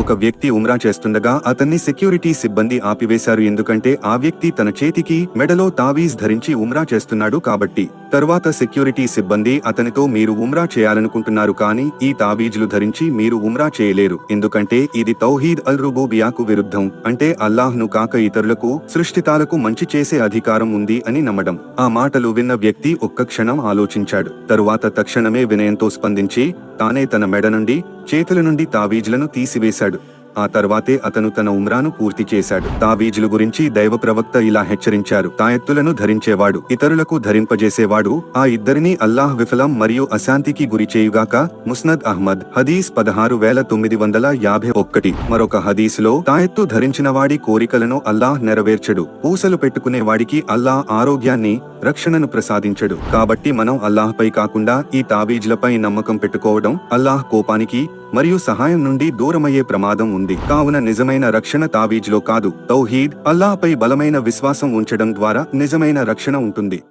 ఒక వ్యక్తి ఉమ్రా చేస్తుండగా అతన్ని సెక్యూరిటీ సిబ్బంది ఆపివేశారు ఎందుకంటే ఆ వ్యక్తి తన చేతికి మెడలో తావీజ్ ధరించి ఉమ్రా చేస్తున్నాడు కాబట్టి. తరువాత సెక్యూరిటీ సిబ్బంది అతనితో మీరు ఉమ్రా చేయాలనుకుంటున్నారు కానీ ఈ తావీజులు ధరించి మీరు ఉమ్రా చేయలేరు. ఎందుకంటే ఇది తౌహీద్ అల్ రుబూబియాకు విరుద్ధం. అంటే అల్లాహ్ను కాక ఇతరులకు సృష్టితాలకు మంచి చేసే అధికారం ఉంది అని నమ్మడం. ఆ మాటలు విన్న వ్యక్తి ఒక్క క్షణం ఆలోచించాడు. తరువాత తక్షణమే వినయంతో స్పందించి తానే తన మెడ నుండి చేతుల నుండి తావీజులను తీసివేశాడు. ఆ తర్వాతే అతను తన ఉమ్రాను పూర్తి చేశాడు. తాబీజులు గురించి దైవ ప్రవక్త ఇలా హెచ్చరించారు. తాయెత్తులను ధరించేవాడు ఇతరులకు ధరింపజేసేవాడు ఆ ఇద్దరిని అల్లాహ్ విఫలం మరియు అశాంతికి గురిచేయుగాక ముస్నద్ అహ్మద్ హదీస్ పదహారు వేల తొమ్మిది వందల యాభై ఒక్కటి. మరొక హదీసులో తాయెత్తు ధరించిన వాడి కోరికలను అల్లాహ్ నెరవేర్చడు. పూసలు పెట్టుకునే వాడికి అల్లాహ్ ఆరోగ్యాన్ని రక్షణను ప్రసాదించడు. కాబట్టి మనం అల్లాహ్పై కాకుండా ఈ తావీజ్లపై నమ్మకం పెట్టుకోవడం అల్లాహ్ కోపానికి మరియు సహాయం నుండి దూరమయ్యే ప్రమాదం ఉంది. కావున నిజమైన రక్షణ తావీజ్లో కాదు. తౌహీద్ అల్లాహ్పై బలమైన విశ్వాసం ఉంచడం ద్వారా నిజమైన రక్షణ ఉంటుంది.